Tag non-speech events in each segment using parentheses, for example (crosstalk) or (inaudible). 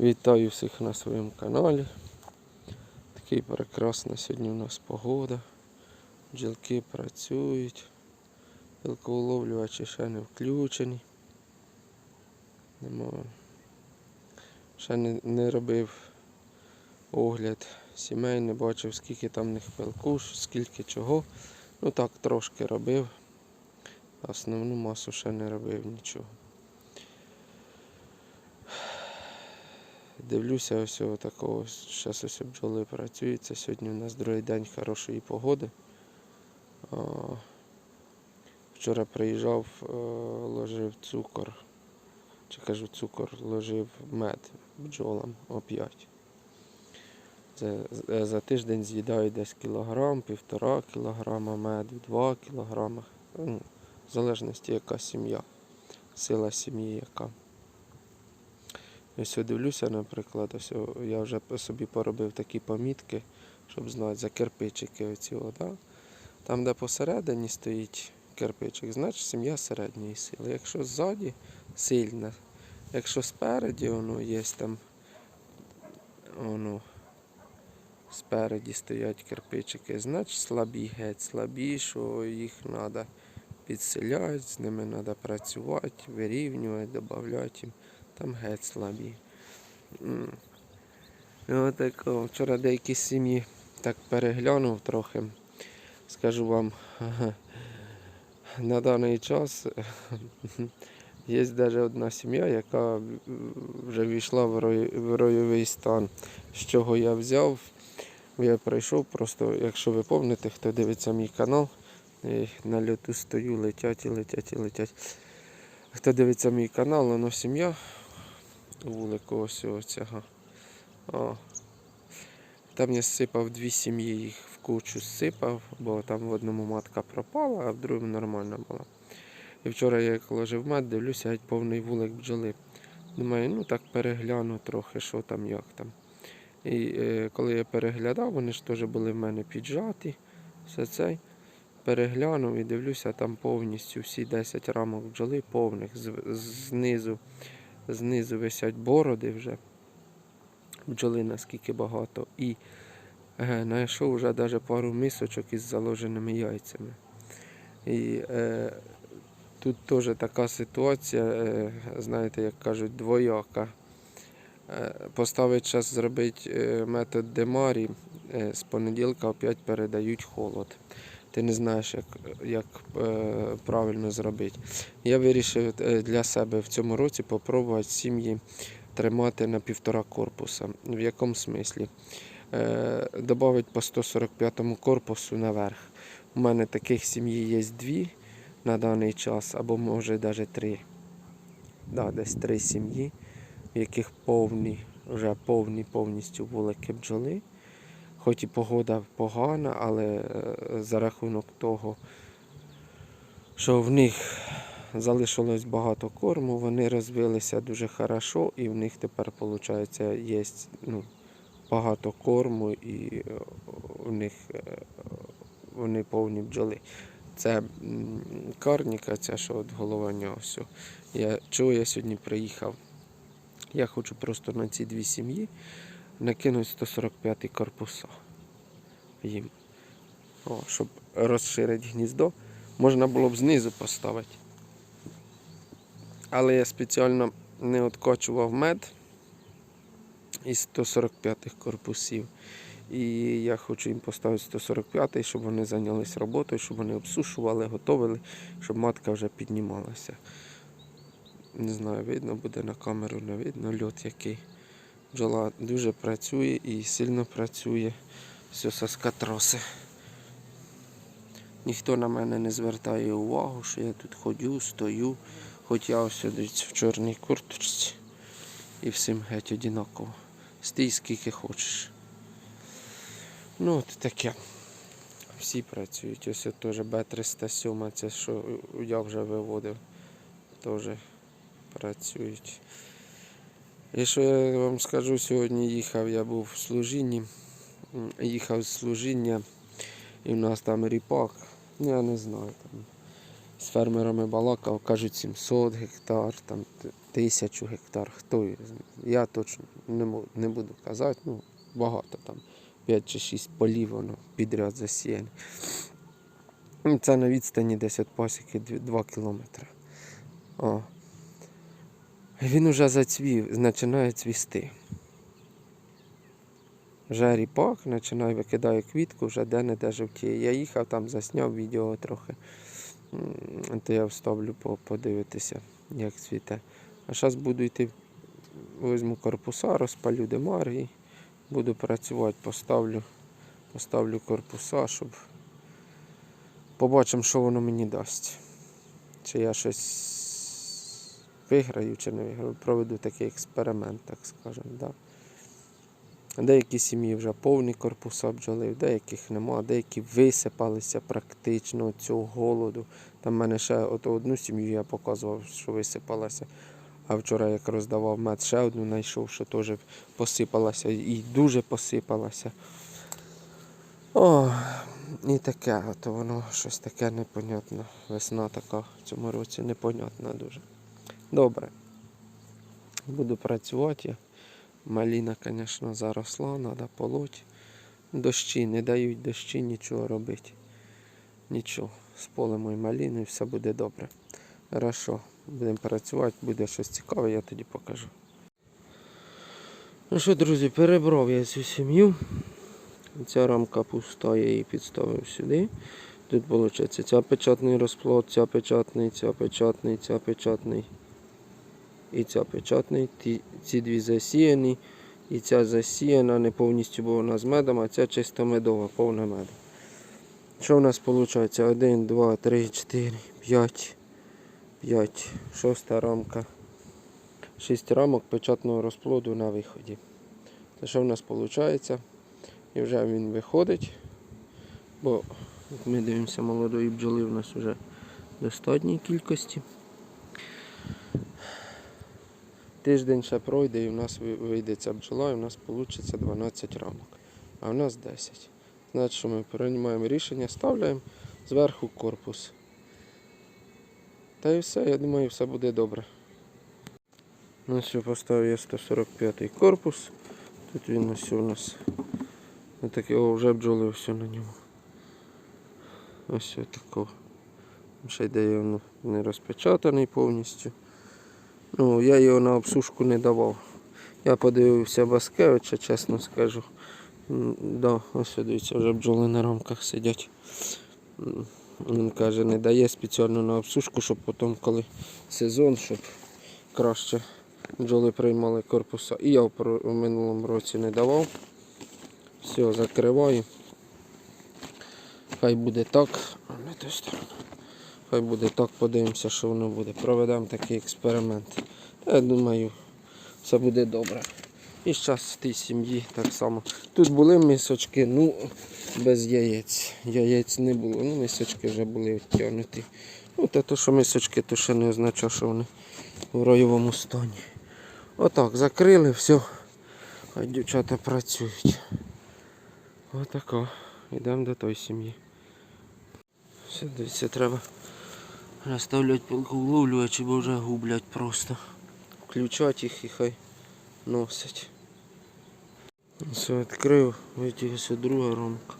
Вітаю всіх на своєму каналі. Такий прекрасна сьогодні у нас погода. Бджілки працюють. Білковоловлювачі ще не включені. Нема. Ще не, не робив огляд сімей, не бачив скільки там в них пилку, скільки чого. Ну так трошки робив. Основну масу ще не робив нічого. Дивлюся ось такого. Зараз ось бджоли працюють. Це сьогодні у нас другий день хорошої погоди. Вчора приїжджав, е, ложив цукор. Чи кажу цукор, ложив мед бджолам оп'ять. За тиждень з'їдаю десь кілограм, півтора кілограма меду, два кілограми. Ну, в залежності яка сім'я, сила сім'ї яка. Ось дивлюся, наприклад, ось я вже собі поробив такі помітки, щоб знати за кирпичики оці, да? Там, де посередині стоїть кирпичик, значить сім'я середньої сили. Якщо ззаді сильна, якщо спереді воно є там, воно, спереді стоять кирпичики, значить слабі геть, слабі, що їх треба підселяти, з ними треба працювати, вирівнювати, додати їм. Там геть слабі. І отако. Вчора деякі сім'ї так переглянув трохи. Скажу вам, (laughs) на даний час є навіть одна сім'я, яка вже війшла в рой- в ройовий стан. З чого я взяв? Я прийшов просто, якщо ви пам'ятаєте, хто дивиться мій канал, на льоту стою, летять і летять і летять. Хто дивиться мій канал, воно сім'я вулику ось цього. О. Там я сипав дві сім'ї, їх в кучу сипав, бо там в одному матка пропала, а в другому нормально була. І вчора я як ложив мед, дивлюся, геть повний вулик бджоли. Думаю, ну так перегляну трохи, що там, як там. І е, коли я переглядав, вони ж теж були в мене піджаті. Все цей. Переглянув і дивлюся, там повністю всі 10 рамок бджоли повних. Знизу, знизу висять бороди вже. Бджоли наскільки багато. І е, знайшов вже навіть пару мисочок із заложеними яйцями. І е, тут теж така ситуація, е, знаєте, як кажуть, двояка. Е, Поставить час зробити е, метод Демарі, е, з понеділка опять передають холод. Ти не знаєш, як, як е, правильно зробити. Я вирішив е, для себе в цьому році попробувати сім'ї тримати на півтора корпуса. В якому смислі? Е, Добавити по 145 корпусу наверх. У мене таких сім'ї є дві на даний час, або може навіть три. Да, десь три сім'ї, в яких повні, вже повні повністю вулики бджоли. Хоч і погода погана, але е, за рахунок того, що в них залишилось багато корму, вони розвилися дуже хорошо і в них тепер, виходить, є ну, багато корму і е, в них е, вони повні бджоли. Це карніка, ця що от головання ось. Я, чого я сьогодні приїхав? Я хочу просто на ці дві сім'ї накинути 145 корпуса їм. О, щоб розширити гніздо, можна було б знизу поставити. Але я спеціально не откочував мед із 145 корпусів. І я хочу їм поставити 145, щоб вони зайнялися роботою, щоб вони обсушували, готовили, щоб матка вже піднімалася. Не знаю, видно буде на камеру, не видно льот який. Бджола дуже працює і сильно працює. Все соскотроси. Ніхто на мене не звертає увагу, що я тут ходю, стою, хоч я ось в чорній курточці. І всім геть одинаково. Стій скільки хочеш. Ну, от таке. Всі працюють. Ось теж Б307, це що я вже виводив. Теж працюють. І що я вам скажу, сьогодні їхав, я був в служінні, їхав з служіння, і в нас там ріпак, ну я не знаю, там з фермерами балакав, кажуть 700 гектар, там т- тисячу гектар. Хто я точно не, не буду казати, ну багато там. 5 чи 6 полів воно підряд засіяне. Це на відстані десь від пасіки 2 кілометри. О. Він уже зацвів, починає цвісти. Вже ріпак, починає викидає квітку, вже де-не-де жовтіє. Я їхав там, засняв відео трохи. То я вставлю подивитися, як цвіте. А зараз буду йти, візьму корпуса, розпалю демар і буду працювати, поставлю, поставлю корпуса, щоб побачимо, що воно мені дасть. Чи я щось виграю, чи не виграю. Проведу такий експеримент, так скажемо. Да. Деякі сім'ї вже повні корпуса бджоли, в деяких нема, деякі висипалися практично цього голоду. Там в мене ще от одну сім'ю я показував, що висипалася. А вчора як роздавав мед, ще одну знайшов, що теж посипалася і дуже посипалася. О, і таке, от воно щось таке непонятне. Весна така в цьому році непонятна дуже. Добре. Буду працювати. Маліна, звісно, заросла, треба полоть. Дощі, не дають дощі нічого робити. Нічого. І маліну і все буде добре. Хорошо, будемо працювати, буде щось цікаве, я тоді покажу. Ну що, друзі, перебрав я цю сім'ю. Ця рамка пуста, я її підставив сюди. Тут виходить ця печатний розплод, ця печатний, ця печатний, ця печатний. І ця печатний. Ті, ці дві засіяні. І ця засіяна не повністю, бо вона з медом, а ця чисто медова, повна меду. Що в нас виходить? 1, 2, 3, 4, 5, 5, шоста рамка. 6 рамок печатного розплоду на виході. Це що в нас виходить? І вже він виходить. Бо як ми дивимося, молодої бджоли в нас вже достатній кількості. Тиждень ще пройде і в нас ви- вийде ця бджола, і в нас вийде 12 рамок. А в нас 10. Значить, що ми приймаємо рішення, ставляємо зверху корпус. Та і все, я думаю, все буде добре. Ну все, поставив я 145 корпус. Тут він ось у нас отакий, о, вже бджоли все на ньому. Ось такого. Ще йде він не розпечатаний повністю. Ну, я його на обсушку не давав. Я подивився Баскевича, чесно скажу. Да, ось дивіться, вже бджоли на рамках сидять. Він каже, не дає спеціально на обсушку, щоб потім, коли сезон, щоб краще бджоли приймали корпуса. І я в минулому році не давав. Все, закриваю. Хай буде так. А не ту сторону. Хай буде так, подивимося, що воно буде. Проведемо такий експеримент. Я думаю, все буде добре. І зараз в тій сім'ї так само. Тут були мисочки, ну без яєць. Яєць не було. Ну, мисочки вже були відтягнуті. Ну, те, то, що мисочки, то ще не означає, що вони в ройовому стані. Отак, закрили, все. Хай дівчата працюють. Отако. Йдемо до тої сім'ї. Все, дивіться, треба розставляти пилковловлювачі, бо вже гублять просто. Включати їх і хай носять. Все, відкрив, витягся друга рамка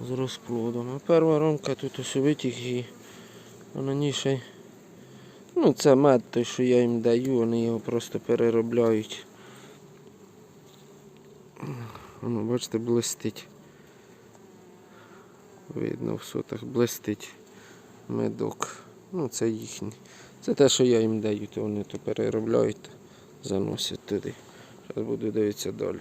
з розплодом. А перша рамка тут ось витяг і а на ній ще Ну, це мед той, що я їм даю, вони його просто переробляють. Воно, бачите, блистить. Видно в сотах, блистить медок. Ну, це їхній. Це те, що я їм даю, то вони то переробляють, та заносять туди. Зараз буду дивитися далі.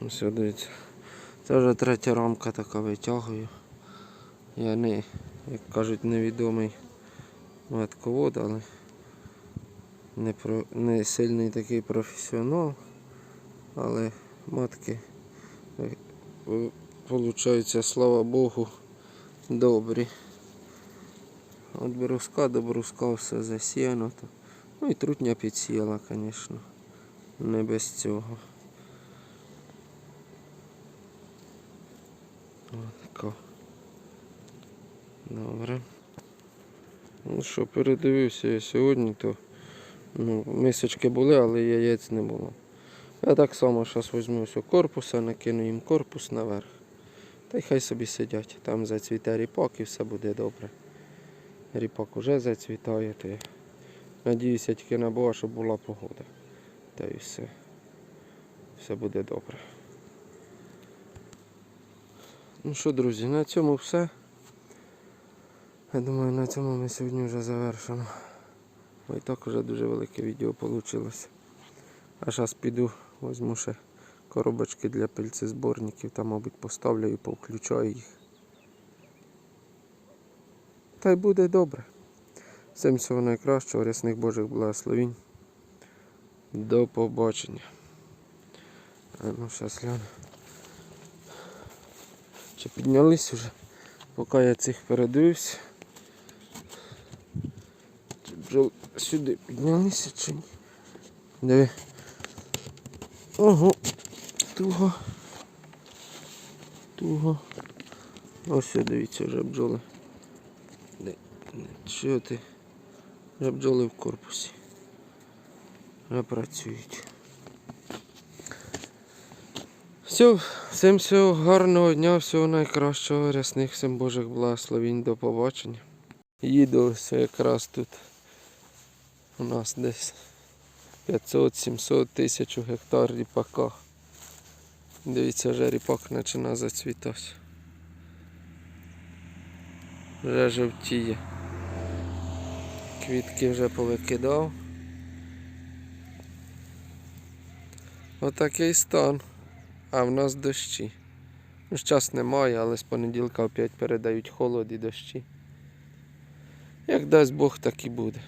Все, дивіться. Це вже третя рамка така витягую. Я не, як кажуть, невідомий метковод, але не, про, не сильний такий професіонал. Але матки е, получаються, слава Богу, добрі. От бруска до бруска все засіяно. Ну і трутня підсіяла, звісно. Не без цього. Отако. Добре. Ну що, передивився я сьогодні, то ну, мисочки були, але яєць не було. Я так само зараз візьму корпуса, накину їм корпус наверх. Та й хай собі сидять. Там зацвіте ріпак і все буде добре. Ріпак уже зацвітає, то я надіюся тільки на Бога, щоб була погода. Та й все. Все буде добре. Ну що, друзі, на цьому все. Я думаю, на цьому ми сьогодні вже завершимо. Бо так вже дуже велике відео вийшло. А зараз піду, візьму ще коробочки для пильцезборників, там, мабуть, поставлю і повключаю їх. Та й буде добре. Всім всього найкращого, рясних Божих благословінь. До побачення. А ну, зараз гляну. Чи піднялись уже? Поки я цих передивився. Бджоли сюди піднялися чи ні? Диви. Ого. Туго. Туго. Ось дивіться, вже бджоли. Що ти? Вже бджоли в корпусі. Вже працюють. Все, всім всього гарного дня, всього найкращого, рясних всім Божих благословінь, до побачення. Їду ось якраз тут. У нас десь 500-700 тисяч гектар ріпака. Дивіться, вже ріпак починає зацвітати. Вже жовтіє. Квітки вже повикидав. Отакий стан. А в нас дощі. Ну, зараз немає, але з понеділка опять передають холод і дощі. Як дасть Бог, так і буде.